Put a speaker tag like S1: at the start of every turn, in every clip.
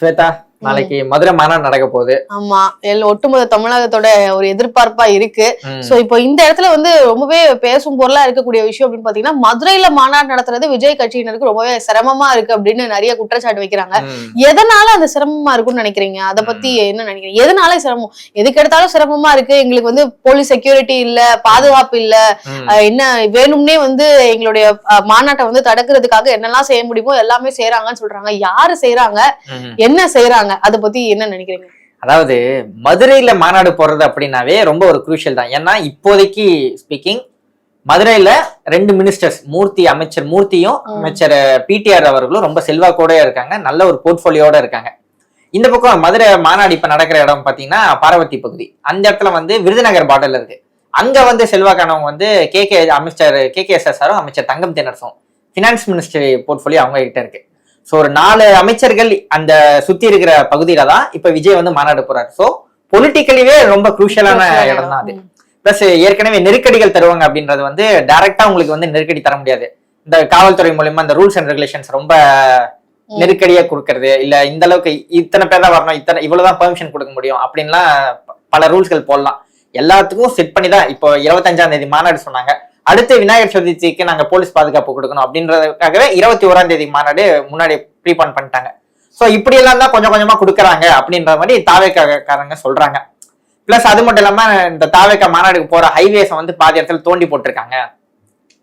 S1: Vai. Tá நாளைக்கு மதுரை மாநாடு நடக்க போகுது.
S2: ஆமா. ஒட்டுமொத்த தமிழகத்தோட ஒரு எதிர்பார்ப்பா இருக்கு. சோ இப்போ இந்த இடத்துல வந்து ரொம்பவே பேசும் பொருளா இருக்கக்கூடிய விஷயம் அப்படின்னு பாத்தீங்கன்னா மதுரையில மாநாடு நடத்துறது விஜய் கட்சியினருக்கு ரொம்பவே சிரமமா இருக்கு அப்படின்னு நிறைய குற்றச்சாட்டு வைக்கிறாங்க. எதனால அந்த சிரமமா இருக்கும்னு நினைக்கிறீங்க? அத பத்தி என்ன நினைக்கிறீங்க? எதனால சிரமம்? எதுக்கு எடுத்தாலும் சிரமமா இருக்கு. எங்களுக்கு வந்து போலீஸ் செக்யூரிட்டி இல்ல பாதுகாப்பு இல்ல. என்ன வேணும்னே வந்து எங்களுடைய மாநாட்டை வந்து தடுக்கிறதுக்காக என்னெல்லாம் செய்ய முடியுமோ எல்லாமே செய்யறாங்கன்னு சொல்றாங்க. யாரு செய்யறாங்க. என்ன செய்யறாங்க அத பத்தி என்ன நினைக்கிறீங்க?
S1: அதாவது மதுரையில மாநாடு போடுறது அப்படின்னாவே ரொம்ப ஒரு குரூஷியல் தான். ஏன்னா இப்போதைக்கு ஸ்பீக்கிங் மதுரையில ரெண்டு மினிஸ்டர்ஸ் மூர்த்தி அமைச்சர் மூர்த்தியும். அமைச்சர் பிடிஆர் அவர்களும் ரொம்ப செல்வாக்கோட இருக்காங்க. நல்ல ஒரு போர்ட்போலியோட இருக்காங்க. இந்த பக்கம் மதுரை மாநாடு இப்ப நடக்கிற இடம் பாத்தீங்கன்னா பார்வதி பகுதி. அந்த இடத்துல வந்து விருதுநகர் பார்டர்ல இருக்கு. அங்க வந்து செல்வாக்கானவங்க வந்து கே கே அமைச்சர் கே கே எஸ் எஸ் அமைச்சர் தங்கம் தென்னரசும் ஃபினான்ஸ் மினிஸ்டர் போர்ட்ஃபோலியோ அவங்க கிட்ட இருக்கு. ஸோ ஒரு நாலு அமைச்சர்கள் அந்த சுத்தி இருக்கிற பகுதியில தான் இப்ப விஜய் வந்து மாநாடு போறாரு. ஸோ பொலிட்டிக்கலிவே ரொம்ப குரூஷியலான இடம் தான் அது. பிளஸ் ஏற்கனவே நெருக்கடிகள் தருவாங்க அப்படின்றது வந்து டைரக்டா உங்களுக்கு வந்து நெருக்கடி தர முடியாது. இந்த காவல்துறை மூலியமா இந்த ரூல்ஸ் அண்ட் ரெகுலேஷன்ஸ் ரொம்ப. நெருக்கடியா கொடுக்கறது இல்ல இந்த அளவுக்கு இத்தனை பேர் தான் வரணும் இத்தனை இவ்வளவுதான் பெர்மிஷன் கொடுக்க முடியும் அப்படின்லாம் பல ரூல்ஸ்கள் போடலாம். எல்லாத்துக்கும் செட் பண்ணி தான் இப்போ இருபத்தஞ்சாம் தேதி மாநாடு சொன்னாங்க. அடுத்து விநாயகர் சதுர்த்திக்கு நாங்க போலீஸ் பாதுகாப்பு கொடுக்கணும் அப்படின்றதுக்காகவே இருபத்தி ஓராம் தேதி மாநாடு முன்னாடி ப்ரீபான் பண்ணிட்டாங்க. சோ இப்படி எல்லாம் தான் கொஞ்சம் கொஞ்சமா கொடுக்குறாங்க அப்படின்ற மாதிரி தாவேக்காரங்க சொல்றாங்க. பிளஸ் அது மட்டும் இல்லாம இந்த தாவேக்கா மாநாடுக்கு போற ஹைவேஸை வந்து பாதி இடத்துல தோண்டி போட்டிருக்காங்க.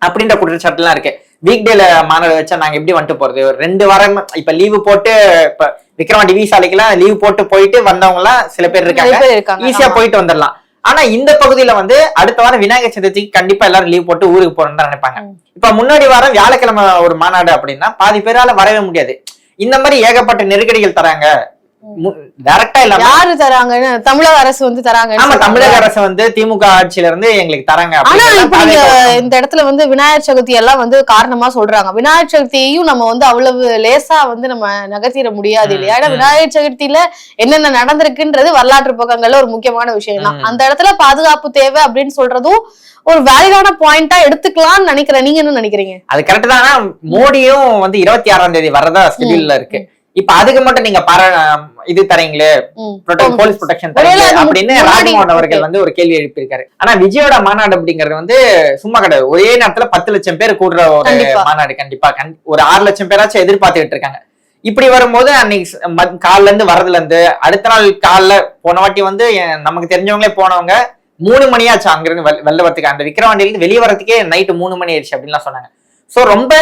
S1: அப்படின்ற குற்றச்சாட்டுலாம் இருக்கு. வீக் டேல மாநாடு வச்சா நாங்க எப்படி வந்துட்டு போறது? ஒரு ரெண்டு வாரம் இப்ப லீவு போட்டு இப்ப விக்ரவாண்டி வீசாலைக்கெல்லாம் லீவ் போட்டு போயிட்டு வந்தவங்க எல்லாம் சில பேர் இருக்காங்க. ஈஸியா. போயிட்டு வந்துடலாம் ஆனா இந்த பகுதியில வந்து அடுத்த வாரம் விநாயகர் சதுர்த்திக்கு கண்டிப்பா எல்லாரும் லீவ் போட்டு ஊருக்கு போறோம்னு தான் நினைப்பாங்க. இப்ப முன்னாடி வாரம் வியாழக்கிழமை ஒரு மாநாடு அப்படின்னா பாதி பேரால வரவே முடியாது. இந்த மாதிரி ஏகப்பட்ட நெருக்கடிகள் தராங்க. டைரக்டா
S2: யாரு தராங்கன்னு தமிழக அரசு வந்து
S1: ஆமா
S2: சொல்றாங்க.
S1: தமிழக அரசு வந்து திமுக ஆட்சியில இருந்து எங்களுக்கு தராங்க
S2: ஆனா
S1: அப்படின்றத
S2: இப்ப நீங்க
S1: தாவேக்கா-
S2: இந்த இடத்துல வந்து விநாயகர் சதுர்த்தி எல்லாம் வந்து காரணமா சொல்றாங்க. விநாயகர் சதுர்த்தியையும் நம்ம வந்து அவ்வளவு லேசா வந்து நம்ம நகர்த்திட முடியாது இல்லையா? ஏன்னா. விநாயகர் சதுர்த்தியில என்னென்ன நடந்திருக்குன்றது வரலாற்று பக்கங்கள்ல ஒரு முக்கியமான விஷயம் தான். அந்த இடத்துல பாதுகாப்பு தேவை அப்படின்னு சொல்றதும் ஒரு வேலிடான பாயிண்டா எடுத்துக்கலாம்னு நினைக்கிறேன். நீங்க என்ன நினைக்கிறீங்க?
S1: அது கரெக்ட் தான். மோடியும் வந்து இருபத்தி ஆறாம் தேதி வரதா ஸ்கெடியூல்ல இருக்கு. இப்ப அதுக்கு மட்டும் நீங்க பர இது தரீங்களே. போலீஸ் ப்ரொடெக்ஷன்
S2: ஒருவேளை
S1: தரீங்க
S2: அது
S1: அப்படின்னு ராஜ்மோகன் அவர்கள். வந்து ஒரு கேள்வி எழுப்பியிருக்காரு. ஆனா விஜயோட மாநாடு அப்படிங்கிறது வந்து சும்மா கிடையாது. ஒரே நேரத்துல பத்து லட்சம் பேர் கூடுற ஒரு. மாநாடு கண்டிப்பா. கண்- ஒரு ஆறு லட்சம் பேராச்சும் எதிர்பார்த்துக்கிட்டு இருக்காங்க. இப்படி வரும்போது அன்னைக்கு காலைல இருந்து வரதுல இருந்து அடுத்த நாள் காலைல போன வாட்டி வந்து நமக்கு தெரிஞ்சவங்களே போனவங்க மூணு மணியாச்சு அங்கிருந்து வெள்- வெளில வரதுக்கு அந்த விக்கிரவாண்டியில இருந்து வெளியே வரதுக்கே நைட்டு மூணு மணி ஆயிடுச்சு அப்படின்லாம் சொன்னாங்க. சோ ரொம்ப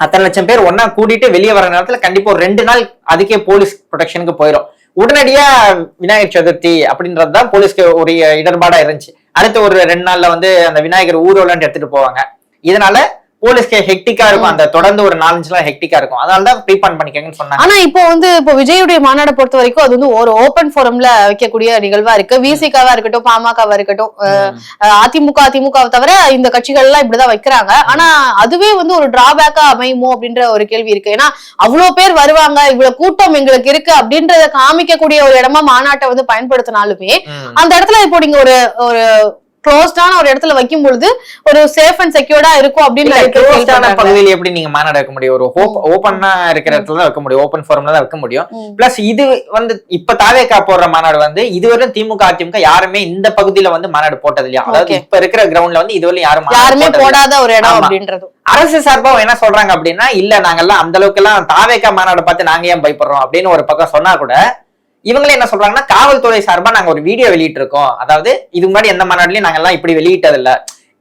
S1: அத்தனை லட்சம் பேர் ஒன்னா கூட்டிட்டு வெளியே வர நேரத்துல கண்டிப்பா ஒரு ரெண்டு நாள் அதுக்கே போலீஸ் ப்ரொடெக்ஷனுக்கு போயிடும் உடனடியா விநாயகர் சதுர்த்தி அப்படின்றது தான் போலீஸ்க்கு ஒரு இடர்பாடா இருந்துச்சு. அடுத்து ஒரு ரெண்டு நாள்ல வந்து அந்த விநாயகர் ஊர்வலம் எடுத்துட்டு போவாங்க. இதனால போலீஸ்க்கு ஹெக்டிக்கா இருக்கும். அந்த தொடர்ந்து ஒரு நாலஞ்சு நாள் ஹெக்டிக்கா இருக்கும். அதனால தான் ப்ரீபான் பண்ணிக்கங்கன்னு சொன்னாங்க.
S2: ஆனா இப்போ வந்து இப்போ விஜயுடைய மாநாடை பொறுத்த வரைக்கும் அது வந்து ஒரு ஓபன் ஃபோரம்ல வைக்கக்கூடிய நிகழ்வா இருக்கு. விசிகாவா இருக்கட்டும் பாமகவா இருக்கட்டும் அதிமுக அதிமுகவை தவிர இந்த கட்சிகள் எல்லாம் இப்படிதான் வைக்கிறாங்க. ஆனா அதுவே வந்து ஒரு டிராபேக்கா அமையுமோ அப்படின்ற ஒரு கேள்வி இருக்கு. ஏன்னா அவ்வளவு பேர் வருவாங்க இவ்வளவு கூட்டம் எங்களுக்கு இருக்கு அப்படின்றத காமிக்கக்கூடிய ஒரு இடமா மாநாட்டை வந்து பயன்படுத்தினாலுமே. அந்த இடத்துல இப்போ நீங்க ஒரு ஒரு க்ளோஸ்டான ஒரு இடத்துல வைக்கும் பொழுது ஒரு சேஃப் அண்ட் செக்யூர்டா இருக்கும் அப்படின்னு.
S1: பகுதியில எப்படி நீங்க மாநாடு வைக்க முடியும் ஒரு ஓப்பனா இருக்கிற இடத்துல தான் வைக்க முடியும் ஓப்பன் ஃபார்ம்ல தான் வைக்க முடியும். பிளஸ் இது வந்து இப்ப தாவேக்கா போடுற மாநாடு வந்து இதுவரை திமுக அதிமுக யாருமே இந்த பகுதியில வந்து மாநாடு போட்டது இல்லையா அதாவது. இப்ப இருக்கிற கிரவுண்ட்ல வந்து இதுவரை யாரும்
S2: யாருமே. போடாத ஒரு இடம். அப்படின்றது
S1: அரசு சார்பா என்ன சொல்றாங்க அப்படின்னா இல்ல நாங்கெல்லாம் அந்த அளவுக்கு எல்லாம் தாவேக்கா மாநாடு பார்த்து நாங்க ஏன் பயப்படுறோம் அப்படின்னு ஒரு பக்கம் சொன்னா கூட இவங்களே என்ன சொல்றாங்கன்னா காவல்துறை சார்பா நாங்க ஒரு வீடியோ வெளியிட்டு இருக்கோம் அதாவது இது முன்னாடி எந்த மாநாடுலயும் நாங்க எல்லாம் இப்படி வெளியிட்டது இல்ல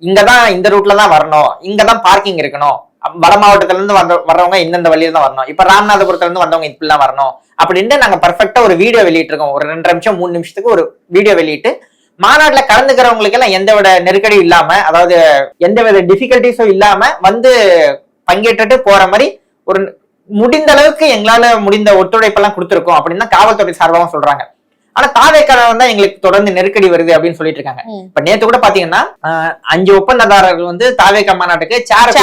S1: இங்கதான் இந்த ரூட்ல தான் வரணும். இங்கதான் பார்க்கிங் இருக்கணும். வட மாவட்டத்துல இருந்து வந்த வர்றவங்க இந்தந்த வழியில தான் வரணும். இப்ப ராமநாதபுரத்துல இருந்து வந்தவங்க இப்படிலாம் வரணும். அப்படின்ட்டு நாங்க பர்ஃபெக்டா ஒரு வீடியோ வெளியிட்டு இருக்கோம் ஒரு ரெண்டு நிமிஷம் மூணு நிமிஷத்துக்கு ஒரு வீடியோ வெளியிட்டு மாநாட்டுல கலந்துக்கிறவங்களுக்கு எல்லாம் எந்தவித நெருக்கடியும் இல்லாம அதாவது எந்தவித டிஃபிகல்டிஸும் இல்லாம வந்து பங்கேற்றுட்டு போற மாதிரி ஒரு முடிந்த அளவுக்கு எங்களால முடிந்த ஒத்துழைப்பெல்லாம் கொடுத்துருக்கோம் அப்படின்னு தான் காவல்துறை சார்பாகவும் சொல்றாங்க ஆனா தாவேக்காரன் தான் எங்களுக்கு தொடர்ந்து நெருக்கடி வருது அப்படின்னு சொல்லிட்டு இருக்காங்க. இப்ப நேத்து கூட பாத்தீங்கன்னா அஞ்சு ஒப்பந்ததாரர்கள் வந்து தாவேக்கா மாநாட்டுக்கு சேர்.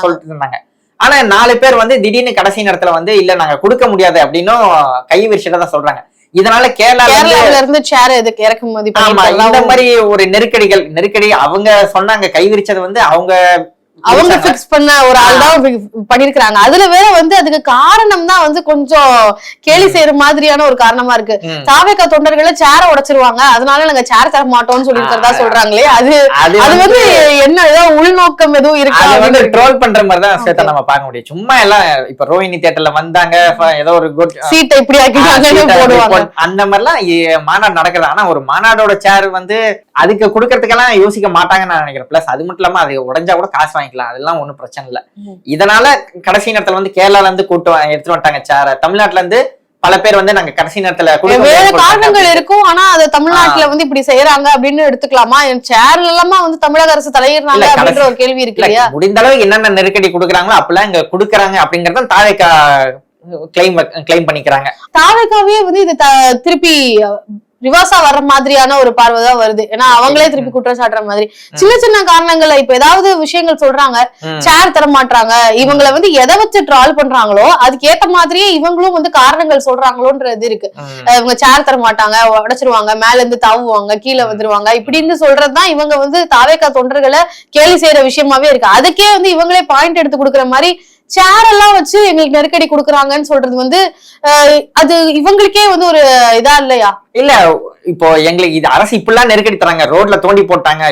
S1: சொல்லிட்டு இருந்தாங்க ஆனா நாலு பேர் வந்து திடீர்னு கடைசி நேரத்துல வந்து இல்ல நாங்க கொடுக்க முடியாது அப்படின்னும் கை தான் சொல்றாங்க இதனால கேரளால இருந்து
S2: சேர் எதுக்கு இறக்குமதி
S1: ஆமா இந்த மாதிரி ஒரு நெருக்கடிகள் நெருக்கடி அவங்க சொன்னாங்க கை விரிச்சது வந்து அவங்க
S2: அவங்க
S1: இருக்காங்க.
S2: பிக்ஸ் பண்ண ஒரு ஆள் தான் fix பண்ணிருக்காங்க அதுல வேற வந்து அதுக்கு காரணம் தான் வந்து கொஞ்சம் கேலி செய்யற மாதிரியான ஒரு காரணமா இருக்கு. தாவேக்கா தொண்டர்களை சேர உடைச்சிருவாங்க. அதனால நாங்க சேர தர மாட்டோம்னு சொல்லி இருக்கிறதா. சொல்றாங்களே அது
S1: அது
S2: வந்து என்ன ஏதோ உள்நோக்கம் எதுவும் இருக்கா
S1: அது வந்து ட்ரோல் பண்ற மாதிரி தான்
S2: Okay.
S1: நம்ம பார்க்க முடியும். சும்மா எல்லாம் இப்ப ரோஹிணி தியேட்டர்ல வந்தாங்க ஏதோ ஒரு குட்
S2: சீட்டை இப்படி ஆக்கிட்டாங்கன்னு போடுவாங்க.
S1: அந்த மாதிரிலாம் மாநாடு நடக்குது. ஆனா ஒரு மாநாடோட சேர் வந்து அதுக்கு கொடுக்கறதுக்கெல்லாம் யோசிக்க மாட்டாங்கன்னு நான் நினைக்கிறேன். பிளஸ் அது மட்டும் இல்லாம அது உடைஞ்சா கூட காசு வாங்கிக்கலாம் அதெல்லாம் ஒண்ணும் பிரச்சனை இல்ல. இதனால கடைசி நேரத்துல வந்து கேரளால இருந்து கூட்டு வா- எடுத்துட்டு வந்துட்டாங்க சேர. தமிழ்நாட்டுல இருந்து பல பேர் வந்து நாங்க கடைசி நேரத்துல
S2: வேற காரணங்கள். இருக்கும். ஆனா அது தமிழ்நாட்டுல வந்து இப்படி செய்யறாங்க அப்படின்னு எடுத்துக்கலாமா? சேர்ல எல்லாமா வந்து தமிழக அரசு தலையிடுறாங்க அப்படின்ற ஒரு கேள்வி இருக்கு
S1: இல்ல,
S2: இல்லையா?
S1: முடிந்த அளவுக்கு என்னென்ன நெருக்கடி கொடுக்குறாங்களோ அப்பெல்லாம் இங்க கொடுக்குறாங்க அப்படிங்கறத தாவேக்கா கிளைம் கிளைம் பண்ணிக்கிறாங்க.
S2: தாவேக்காவே வந்து இது திருப்பி ரிவர்ஸா வர்ற மாதிரியான ஒரு பார்வை தான் வருது. ஏன்னா அவங்களே திருப்பி குற்றம் சாட்டுற மாதிரி. சின்ன சின்ன காரணங்கள்ல இப்ப ஏதாவது விஷயங்கள் சொல்றாங்க. சேர் தர மாட்டாங்க இவங்கள வந்து எதை வச்சு ட்ரால் பண்றாங்களோ அதுக்கு ஏத்த மாதிரியே இவங்களும் வந்து காரணங்கள் சொல்றாங்களோன்றது இருக்கு. இவங்க சேர் தர மாட்டாங்க உடைச்சிருவாங்க மேல இருந்து தாவுவாங்க கீழே வந்துருவாங்க இப்படின்னு சொல்றதுதான் இவங்க வந்து தாவேக்கா தொண்டர்களை கேலி செய்யற விஷயமாவே இருக்கு. அதுக்கே வந்து இவங்களே பாயிண்ட் எடுத்து கொடுக்குற மாதிரி சேர் எல்லாம் வச்சு எங்களுக்கு நெருக்கடி கொடுக்குறாங்கன்னு சொல்றது வந்து அது இவங்களுக்கே வந்து ஒரு இதா இல்லையா?
S1: இல்ல இப்போ எங்களுக்கு இது அரசு இப்படிலாம் நெருக்கடி தராங்க. ரோட்ல தோண்டி போட்டாங்க.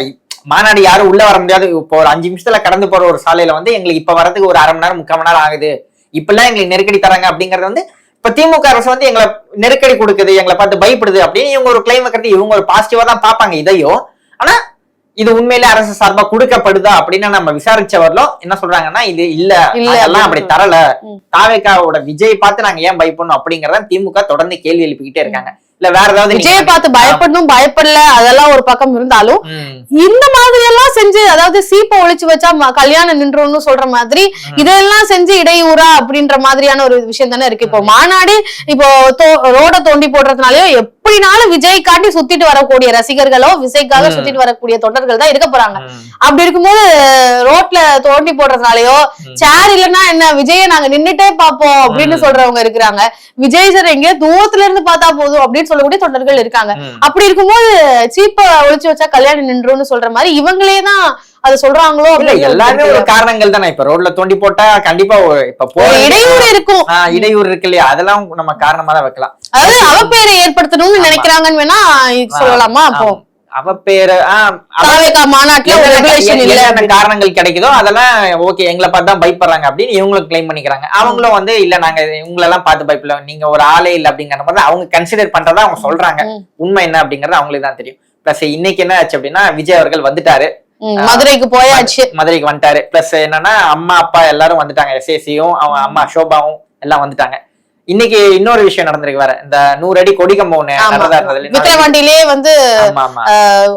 S1: மாநாடு யாரும் உள்ள வர முடியாது. இப்போ ஒரு அஞ்சு நிமிஷத்துல கடந்து போற ஒரு சாலையில வந்து எங்களுக்கு இப்ப வரதுக்கு ஒரு அரை மணி நேரம் முக்கால் மணி நேரம் ஆகுது. இப்பெல்லாம் எங்களுக்கு நெருக்கடி தராங்க அப்படிங்கறது வந்து இப்ப திமுக அரசு வந்து எங்களை நெருக்கடி கொடுக்குது எங்களை பார்த்து பயப்படுது அப்படின்னு இவங்க ஒரு கிளைம் வைக்கிறது இவங்க ஒரு பாசிட்டிவா தான் பார்ப்பாங்க இதையும். ஆனா இது உண்மையிலே அரசு சார்பா கொடுக்கப்படுதா அப்படின்னு நம்ம விசாரிச்சவர்களும் என்ன சொல்றாங்கன்னா இது இல்ல. அதெல்லாம் அப்படி தரல. தாவேக்காவோட விஜய் பார்த்து நாங்க ஏன் பயப்படணும் அப்படிங்கறத திமுக தொடர்ந்து கேள்வி எழுப்பிக்கிட்டே இருக்காங்க. இல்ல வேற ஏதாவது
S2: விஜய பார்த்து பயப்படணும் பயப்படல அதெல்லாம் ஒரு பக்கம் இருந்தாலும். இந்த மாதிரி எல்லாம் செஞ்சு அதாவது சீப்பை ஒழிச்சு வச்சா கல்யாணம் நின்றும்னு சொல்ற மாதிரி இதெல்லாம் செஞ்சு இடையூறா அப்படின்ற மாதிரியான ஒரு விஷயம் தானே இருக்கு இப்போ மாநாடு இப்போ ரோட தோண்டி போடுறதுனாலயோ எப்படினாலும் விஜய் காட்டி சுத்திட்டு வரக்கூடிய ரசிகர்களோ விஜய்க்காக. சுத்திட்டு வரக்கூடிய தொண்டர்கள் தான் இருக்க போறாங்க. அப்படி இருக்கும்போது ரோட்ல தோண்டி போடுறதுனாலயோ. சேர் இல்லைன்னா என்ன விஜய நாங்க நின்னுட்டே பாப்போம் அப்படின்னு. சொல்றவங்க இருக்கிறாங்க விஜய் சார் எங்கேயோ தூரத்துல இருந்து பார்த்தா போதும் அப்படின்னு சொல்லக்கூடிய தொண்டர்கள் இருக்காங்க. அப்படி இருக்கும்போது சீப்ப ஒழிச்சு வச்சா கல்யாணம் நின்றும்னு சொல்ற மாதிரி இவங்களே தான் அது சொல்றாங்களோ
S1: எல்லாமே ஒரு. காரணங்கள் தானே இப்ப ரோட்ல தோண்டி போட்டா கண்டிப்பா இப்ப
S2: இடையூறு இருக்கும்
S1: இடையூறு இருக்கு இல்லையா அதெல்லாம் நம்ம காரணமா தான் வைக்கலாம்
S2: அதாவது அவப்பேரை ஏற்படுத்தணும்னு. நினைக்கிறாங்கன்னு வேணா சொல்லலாமா அப்போ.
S1: அவ பேரு. காரணங்கள் கிடைக்குதோ அதெல்லாம் ஓகே எங்களை பார்த்து தான் பயப்படுறாங்க அப்படின்னு இவங்களும் கிளைம் பண்ணிக்கிறாங்க. அவங்களும் வந்து இல்ல நாங்க உங்களை எல்லாம் பார்த்து பயப்படல. நீங்க ஒரு ஆளே இல்ல அப்படிங்கிற மாதிரி அவங்க கன்சிடர் பண்றதா அவங்க சொல்றாங்க. உண்மை என்ன அப்படிங்கறது அவங்களுக்கு தான் தெரியும். பிளஸ் இன்னைக்கு என்ன ஆச்சு அப்படின்னா விஜய் அவர்கள் வந்துட்டாரு.
S2: மதுரைக்கு போயாச்சு.
S1: மதுரைக்கு வந்துட்டாரு. பிளஸ் என்னன்னா அம்மா அப்பா எல்லாரும் வந்துட்டாங்க. எஸ்ஏசியும் அவன் அம்மா சோபாவும் எல்லாம் வந்துட்டாங்க. இன்னைக்கு இன்னொரு விஷயம் நடந்திருக்கு வேற. இந்த நூறு அடி இன்னொரு-
S2: விக்கிரவாண்டியிலே வந்து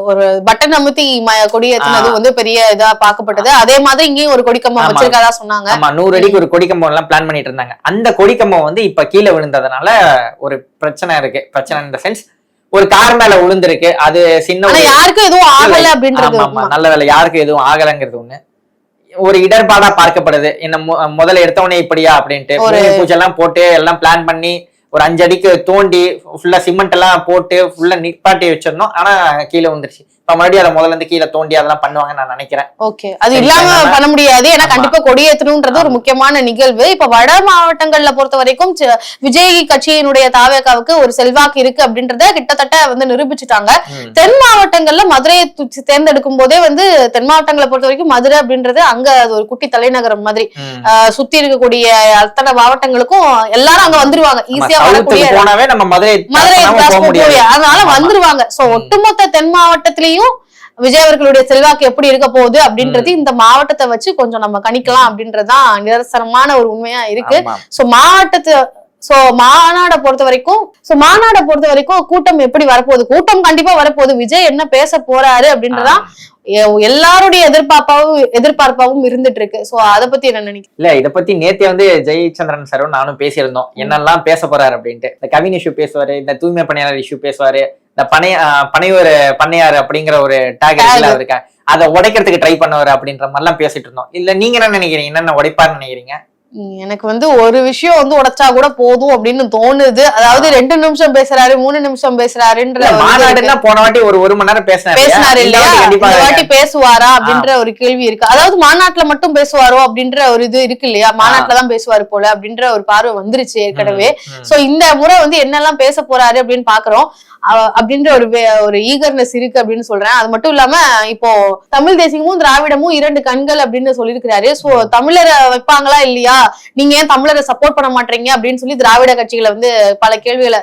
S2: ஒரு பட்டன் அமுத்தி கொடி ஏத்துனது. வந்து பெரிய இதா பார்க்கப்பட்டது. அதே மாதிரி இங்கேயும் ஒரு கொடிக்கம்பம். வச்சிருக்கதா சொன்னாங்க.
S1: ஆமா நூறு அடிக்கு ஒரு கொடிக்கம்பம் எல்லாம் பிளான் பண்ணிட்டு இருந்தாங்க. அந்த கொடிக்கம்பம் வந்து இப்ப கீழே விழுந்ததுனால ஒரு பிரச்சனை இருக்கு. பிரச்சனை இந்த சென்ஸ் ஒரு கார் மேல விழுந்திருக்கு. அது சின்ன
S2: யாருக்கும் எதுவும் ஆகல அப்படின்றது
S1: நல்ல வேலை. யாருக்கும் எதுவும் ஆகலைங்கிறது ஒண்ணு. ஒரு இடர்பாடா பார்க்கப்படுது. என்ன முதல்ல எடுத்தவனே இப்படியா அப்படின்ட்டு. பூஜை எல்லாம் போட்டு எல்லாம் பிளான் பண்ணி ஒரு அஞ்சு அடிக்கு தோண்டி ஃபுல்லா சிமெண்ட் எல்லாம் போட்டு ஃபுல்லா நிப்பாட்டி வச்சிருந்தோம் ஆனா கீழே வந்துருச்சு மறுபடியும் அதை முதல்ல இருந்து கீழே தோண்டி அதெல்லாம் பண்ணுவாங்க நான் நினைக்கிறேன்.
S2: ஓகே அது இல்லாம பண்ண முடியாது. ஏன்னா. கண்டிப்பா கொடியேற்றணும்ன்றது ஒரு. முக்கியமான நிகழ்வு. இப்ப வட மாவட்டங்கள்ல பொறுத்த வரைக்கும் விஜய் கட்சியினுடைய தாவேக்காவுக்கு ஒரு செல்வாக்கு இருக்கு அப்படின்றத கிட்டத்தட்ட வந்து நிரூபிச்சுட்டாங்க. தென் மாவட்டங்கள்ல மதுரையை தேர்ந்தெடுக்கும் போதே வந்து தென் மாவட்டங்களை பொறுத்த வரைக்கும் மதுரை அப்படின்றது அங்க அது ஒரு குட்டி தலைநகரம் மாதிரி. சுத்தி இருக்கக்கூடிய அத்தனை மாவட்டங்களுக்கும் எல்லாரும் அங்க வந்துருவாங்க. ஈஸியா வரக்கூடிய
S1: மதுரை
S2: மதுரை அதனால. வந்துருவாங்க. சோ. ஒட்டுமொத்த தென் மாவட்டத்திலயும் விஜய் அவர்களுடைய செல்வாக்கு எப்படி இருக்க போகுது அப்படின்றது இந்த மாவட்டத்தை வச்சு கொஞ்சம் நம்ம கணிக்கலாம் அப்படின்றதுதான் நிதர்சனமான ஒரு உண்மையா இருக்கு. சோ மாவட்டத்து சோ மாநாடை பொறுத்த வரைக்கும் சோ மாநாடை பொறுத்த வரைக்கும் கூட்டம் எப்படி வரப்போகுது? கூட்டம் கண்டிப்பா வரப்போகுது. விஜய் என்ன பேச போறாரு அப்படின்றதான் எல்லாருடைய எதிர்பார்ப்பாவும் எதிர்பார்ப்பாவும் இருந்துட்டு இருக்கு சோ அத பத்தி என்ன நினைக்கிறீங்க?
S1: இல்ல இத பத்தி நேத்தே வந்து ஜெயச்சந்திரன் சாரும் நானும் பேசியிருந்தோம். என்னெல்லாம் பேச போறாரு அப்படின்ட்டு. இந்த கவின் இஷ்யூ பேசுவாரு இந்த தூய்மை பணியாளர் இஷ்யூ பேசுவாரு இந்த பனைய பனையூர் பண்ணையார் அப்படிங்கிற ஒரு டேக் இருக்குல்ல அவருக்கு அதை உடைக்கிறதுக்கு ட்ரை பண்ணுவாரு அப்படின்ற மாதிரிலாம் பேசிட்டு இருந்தோம். இல்ல நீங்க என்ன நினைக்கிறீங்க? என்னென்ன உடைப்பாருன்னு நினைக்கிறீங்க?
S2: எனக்கு வந்து ஒரு விஷயம் வந்து உடைச்சா கூட போதும் அப்படின்னு தோணுது. அதாவது ரெண்டு நிமிஷம் பேசுறாரு மூணு நிமிஷம் பேசுறாருன்ற.
S1: மாநாடுன்னா போன வாட்டி ஒரு ஒரு மணி நேரம் பேசினாரு
S2: இல்லையா?
S1: வாட்டி கண்டிப்பா
S2: இந்த வாட்டி பேசுவாரா அப்படின்ற ஒரு கேள்வி இருக்கு. அதாவது மாநாட்டுல மட்டும் பேசுவாரோ அப்படின்ற ஒரு இது இருக்கு இல்லையா? மாநாட்டுல தான் பேசுவாரு போல அப்படின்ற ஒரு பார்வை வந்துருச்சு ஏற்கனவே. சோ இந்த முறை வந்து என்னெல்லாம் பேச போறாரு அப்படின்னு பாக்குறோம். அப்படின்ற ஒரு ஒரு ஈகர்னஸ் இருக்கு அப்படின்னு சொல்றேன். அது மட்டும் இல்லாம இப்போ தமிழ் தேசியமும் திராவிடமும் இரண்டு கண்கள் அப்படின்னு சொல்லியிருக்கிறாரு. சோ தமிழரை வைப்பாங்களா இல்லையா? நீங்க ஏன் தமிழரை சப்போர்ட் பண்ண மாட்டீங்க அப்படின்னு சொல்லி திராவிட கட்சிகளை வந்து பல கேள்விகளை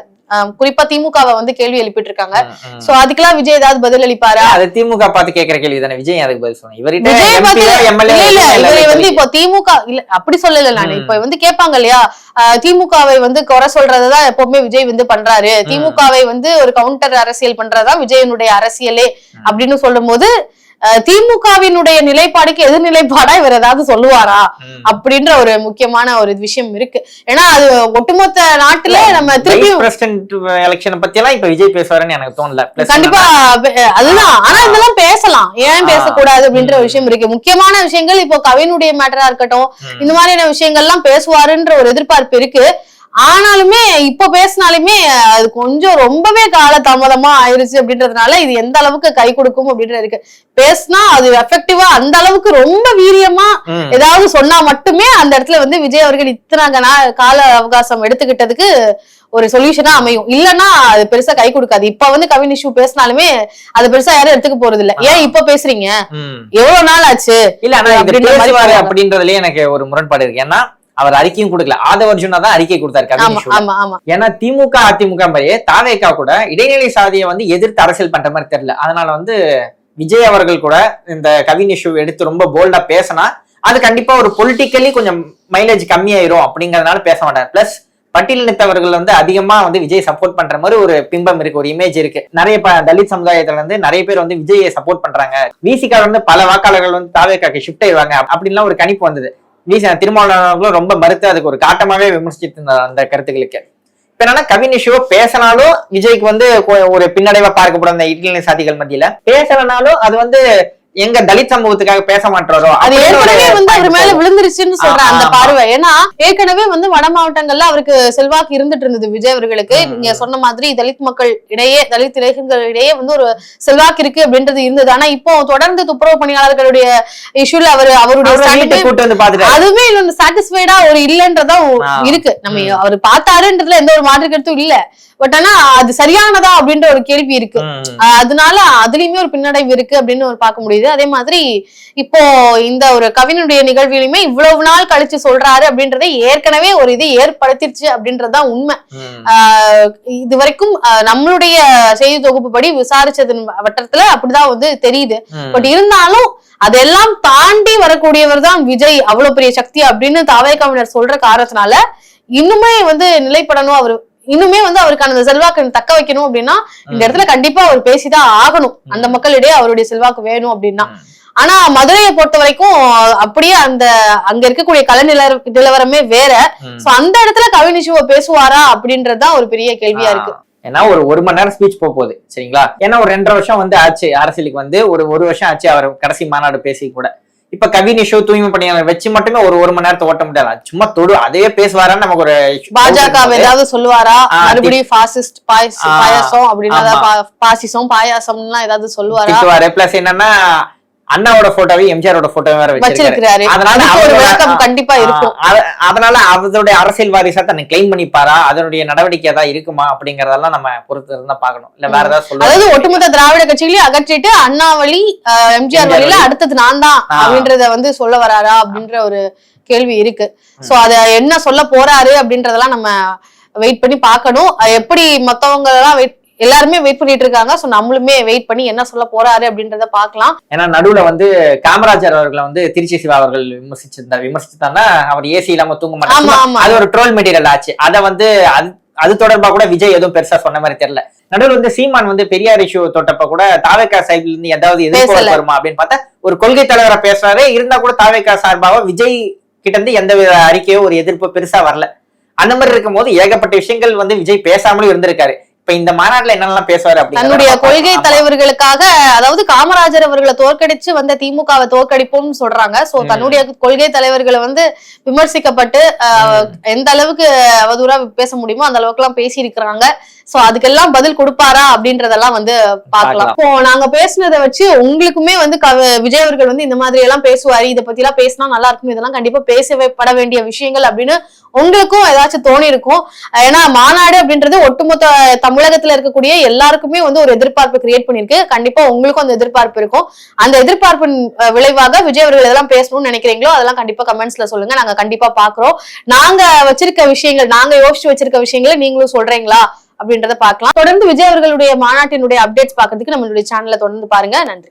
S2: குறிப்பா திமுகவை வந்து கேள்வி எழுப்பிட்டு இருக்காங்க. சோ அதுக்கெல்லாம் விஜய் ஏதாவது பதில் அளிப்பாரா?
S1: அது திமுக பார்த்து கேக்குற கேள்வி தானே விஜய் அதுக்கு பதில் சொன்னேன்
S2: இவரை வந்து இப்போ திமுக இல்ல அப்படி சொல்லல நானு. இப்ப வந்து கேட்பாங்க இல்லையா? திமுகவை வந்து குறை சொல்றதுதான் எப்பவுமே விஜய் வந்து பண்றாரு. திமுகவை வந்து ஒரு கவுண்டர் அரசியல் பண்றதா விஜயனுடைய அரசியலே அப்படின்னு சொல்லும் போது திமுகவினுடைய நிலைப்பாடுக்கு எதிர் நிலைப்பாடா? இவர் ஏதாவது சொல்லுவாரா. அப்படின்ற ஒரு முக்கியமான ஒரு விஷயம் இருக்கு. ஏன்னா அது ஒட்டுமொத்த நாட்டுல நம்ம திருப்பி
S1: பிரசிடென்ட் எலெக்ஷனை பத்தி எல்லாம் இப்ப விஜய் பேசுவாருன்னு எனக்கு தோணல.
S2: கண்டிப்பா அதுதான். ஆனா இதெல்லாம் பேசலாம். ஏன் பேசக்கூடாது அப்படின்ற ஒரு விஷயம் இருக்கு. முக்கியமான விஷயங்கள் இப்போ கவினுடைய மேட்டரா இருக்கட்டும். இந்த மாதிரியான விஷயங்கள்லாம் பேசுவாருன்ற ஒரு எதிர்பார்ப்பு இருக்கு. ஆனாலுமே இப்ப பேசினாலுமே அது கொஞ்சம் ரொம்பவே கால தாமதமா ஆயிருச்சு அப்படின்றதுனால இது எந்த அளவுக்கு கை கொடுக்கும் அப்படின்றது இருக்கு. பேசினா அது எஃபெக்டிவா அந்த அளவுக்கு ரொம்ப வீரியமா. ஏதாவது சொன்னா மட்டுமே அந்த இடத்துல வந்து விஜய் அவர்கள் இத்தனை கால அவகாசம் எடுத்துக்கிட்டதுக்கு ஒரு சொல்யூஷனா அமையும். இல்லன்னா அது பெருசா கை கொடுக்காது. இப்ப வந்து கவின் இஷ்யூ பேசினாலுமே அது பெருசா யாரும் எடுத்துக்க போறது இல்ல ஏன் இப்ப பேசுறீங்க. எவ்வளவு நாள் ஆச்சு?
S1: இல்ல
S2: அப்படின்ற.
S1: அப்படின்றதுலயே எனக்கு ஒரு முரண்பாடு இருக்கு. ஏன்னா அவர் அறிக்கையும் கொடுக்கல. ஆதவ அர்ஜுனா தான் அறிக்கை கொடுத்தாரு ஏன்னா திமுக அதிமுக மாதிரியே தாவேக்கா கூட இடைநிலை சாதியை வந்து எதிர்த்து அரசியல் பண்ற மாதிரி தெரியல. அதனால வந்து விஜய் அவர்கள் கூட இந்த கவின் இஷ்யூ எடுத்து ரொம்ப போல்டா பேசினா அது கண்டிப்பா ஒரு பொலிட்டிக்கலி கொஞ்சம் மைலேஜ் கம்மியாயிரும் அப்படிங்கறதுனால பேச மாட்டார். பிளஸ் பட்டியலினத்தவர்கள் வந்து அதிகமா வந்து விஜய் சப்போர்ட் பண்ற மாதிரி ஒரு பிம்பம் இருக்கு ஒரு இமேஜ் இருக்கு. நிறைய தலித் சமுதாயத்துல இருந்து நிறைய பேர் வந்து விஜயை சப்போர்ட் பண்றாங்க. விசிகால வந்து பல வாக்காளர்கள் வந்து தாவேக்காக்கு ஷிஃப்ட் ஆயிடுவாங்க. அப்படின்லாம் ஒரு கணிப்பு வந்தது. விசி திருமாவளவர்களும் ரொம்ப மறுத்து அதுக்கு ஒரு காட்டமாவே விமர்சிச்சிட்டு இருந்தார் அந்த கருத்துக்களுக்கு. இப்ப என்னன்னா கவின் இஷ்யூ பேசினாலும் விஜய்க்கு வந்து கொ- ஒரு பின்னடைவா பார்க்கப்படும் அந்த இட்லி சாதிகள் மத்தியில. பேசலனாலும் அது வந்து எங்க தலித் சமூகத்துக்காக பேச மாட்டாரோ
S2: அது ஏற்கனவே வந்து அவர் மேல. விழுந்துருச்சுன்னு சொல்றேன் அந்த. பார்வை ஏன்னா ஏற்கனவே வந்து வட மாவட்டங்கள்ல அவருக்கு செல்வாக்கு இருந்துட்டு இருந்தது விஜய் அவர்களுக்கு. நீங்க சொன்ன மாதிரி தலித் மக்கள் இடையே தலித் இளைஞர்கள் இடையே வந்து ஒரு செல்வாக்கு இருக்கு அப்படின்றது இருந்தது ஆனா இப்போ தொடர்ந்து துப்புரவு பணியாளர்களுடைய இஷ்யூல அவர் அவருடைய
S1: கூட்டு வந்து பாத்துட்டாரு
S2: அதுவுமே இன்னொன்னு சாட்டிஸ்ஃபைடா ஒரு இல்லன்றதா. இருக்கு நம்ம. அவர் பார்த்தாருன்றதுல எந்த ஒரு மாற்று கருத்தும் இல்ல பட் ஆனா அது சரியானதா அப்படின்ற ஒரு கேள்வி இருக்கு அதனால அதுலயுமே ஒரு பின்னடைவு இருக்கு அப்படின்னு ஒரு பார்க்க முடியுது அதே மாதிரி இப்போ இந்த ஒரு கவினுடைய நிகழ்விலுமே இவ்வளவு நாள் கழிச்சு சொல்றாரு அப்படின்றதை ஏற்கனவே ஒரு இது ஏற்படுத்திருச்சு அப்படின்றதுதான் உண்மை. இது வரைக்கும் நம்மளுடைய செய்தி தொகுப்புப்படி விசாரிச்சதன் வட்டத்துல அப்படிதான் வந்து தெரியுது. பட் இருந்தாலும் அதெல்லாம் தாண்டி வரக்கூடியவர் தான் விஜய் அவ்வளவு பெரிய சக்தி அப்படின்னு தாவேக்காவினர் சொல்ற காரணத்தினால இன்னுமே வந்து நிலைப்படணும் அவர். இன்னுமே வந்து அவருக்கான அந்த செல்வாக்கு தக்க வைக்கணும் அப்படின்னா இந்த இடத்துல கண்டிப்பா அவர் பேசிதான் ஆகணும். அந்த மக்களிடையே அவருடைய செல்வாக்கு வேணும் அப்படின்னா. ஆனா மதுரையை பொறுத்த வரைக்கும் அப்படியே அந்த அங்க இருக்கக்கூடிய கல நிலவர நிலவரமே வேற. சோ அந்த இடத்துல கவினிஷுவ பேசுவாரா அப்படின்றதுதான் ஒரு பெரிய கேள்வியா இருக்கு.
S1: ஏன்னா ஒரு ஒரு மணி நேரம் ஸ்பீச் போக போகுது சரிங்களா? ஏன்னா ஒரு ரெண்டரை வருஷம் வந்து ஆச்சு அரசியலுக்கு வந்து ஒரு ஒரு வருஷம் ஆச்சு அவர் கடைசி மாநாடு பேசி கூட. இப்ப கவின் இஷ்யூ தூய்மை பணியாளர் வச்சு மட்டுமே ஒரு ஒரு மணி நேரத்தை ஓட்ட முடியாது. சும்மா தொடு அதே பேசுவாரான்னு நமக்கு ஒரு
S2: பாஜக ஏதாவது சொல்லுவாரா? மறுபடியும் பாசிஸ்ட் பாயாசம் அப்படின்னா பாசிசம் பாயாசம்லாம் ஏதாவது சொல்லுவாரா?
S1: பிளஸ் என்னன்னா அண்ணாவோட போட்டோவையும் எம்ஜிஆரோட போட்டோவையும் வேற வச்சிருக்காரு. அதனால
S2: கண்டிப்பா இருக்கும்.
S1: அதனால அவருடைய அரசியல் வாரிசா தன்னை கிளைம் பண்ணிப்பாரா? அதனுடைய நடவடிக்கை ஏதாவது இருக்குமா? அப்படிங்கறதெல்லாம் நம்ம பொறுத்து இருந்தா பாக்கணும் இல்ல வேற ஏதாவது சொல்லுவாங்க
S2: அதாவது ஒட்டுமொத்த திராவிட கட்சிகளையும் அகற்றிட்டு அண்ணா வழி அஹ், எம்ஜிஆர் வழியில
S1: வழி.
S2: அடுத்தது நான் தான். அப்படின்றத வந்து சொல்ல வராரா? அப்படின்ற ஒரு கேள்வி இருக்கு. சோ அத என்ன சொல்ல போறாரு அப்படின்றதெல்லாம் நம்ம வெயிட் பண்ணி பார்க்கணும். அது எப்படி மத்தவங்க எல்லாம் வெயிட் எல்லாருமே வெயிட் பண்ணிட்டு இருக்காங்க. சோ நம்மளுமே வெயிட் பண்ணி என்ன சொல்ல போறாரு அப்படின்றத பார்க்கலாம்.
S1: ஏன்னா நடுவுல வந்து காமராஜர் அவர்களை வந்து திருச்சி சிவா அவர்கள் விமர்சிச்சிருந்தார் விமர்சித்தாருன்னா அவர் ஏசி இல்லாம தூங்க மாட்டாங்க அது ஒரு ட்ரோல் மெட்டீரியல் ஆச்சு. அத வந்து அது அது தொடர்பா கூட விஜய் எதுவும் பெருசா சொன்ன மாதிரி தெரியல. நடுவுல வந்து சீமான் வந்து பெரியார் இஷ்யூ தொட்டப்ப கூட தாவேக்கா சைடுல இருந்து ஏதாவது எதிர்ப்பு. வருமா அப்படின்னு பார்த்தா ஒரு கொள்கை தலைவரை பேசுறாரு. இருந்தா கூட தாவேக்கா சார்பாக விஜய் கிட்ட இருந்து எந்த வித அறிக்கையோ ஒரு எதிர்ப்பு பெருசா வரல. அந்த மாதிரி இருக்கும்போது ஏகப்பட்ட விஷயங்கள் வந்து விஜய் பேசாமலும் இருந்திருக்காரு. இப்ப இந்த மாநாட்டுல என்னெல்லாம் பேசுவாரு
S2: தன்னுடைய கொள்கை. தலைவர்களுக்காக அதாவது காமராஜர் அவர்களை தோற்கடிச்சு வந்த திமுகவை தோற்கடிப்போம்னு சொல்றாங்க சோ. தன்னுடைய கொள்கை தலைவர்களை வந்து விமர்சிக்கப்பட்டு எந்த அளவுக்கு அவதூறா பேச முடியுமோ அந்த அளவுக்கு எல்லாம் பேசி இருக்கிறாங்க சோ அதுக்கெல்லாம் பதில் கொடுப்பாரா அப்படின்றதெல்லாம் வந்து பார்க்கலாம். இப்போ நாங்க பேசுனதை வச்சு உங்களுக்குமே வந்து விஜய் அவர்கள் வந்து இந்த மாதிரி எல்லாம் பேசுவாரு இதை பத்தி எல்லாம் பேசினா நல்லா இருக்கும் இதெல்லாம் கண்டிப்பா பேசவே பட வேண்டிய விஷயங்கள் அப்படின்னு உங்களுக்கும் ஏதாச்சும் தோணி இருக்கும் ஏன்னா மாநாடு அப்படின்றது ஒட்டுமொத்த தமிழகத்துல இருக்கக்கூடிய எல்லாருக்குமே வந்து ஒரு எதிர்பார்ப்பு கிரியேட் பண்ணிருக்கு கண்டிப்பா உங்களுக்கும் அந்த எதிர்பார்ப்பு இருக்கும். அந்த எதிர்பார்ப்பின் விளைவாக விஜய் அவர்கள் எதெல்லாம் பேசணும்னு நினைக்கிறீங்களோ அதெல்லாம் கண்டிப்பா கமெண்ட்ஸ்ல சொல்லுங்க. நாங்க கண்டிப்பா பாக்குறோம் நாங்க வச்சிருக்க விஷயங்கள் நாங்க யோசிச்சு வச்சிருக்க விஷயங்களை நீங்களும் சொல்றீங்களா? அப்படின்றத பார்க்கலாம். தொடர்ந்து விஜய் அவர்களுடைய மாநாட்டினுடைய அப்டேட்ஸ் பாக்குறதுக்கு நம்மளுடைய சேனலை தொடர்ந்து பாருங்க. நன்றி.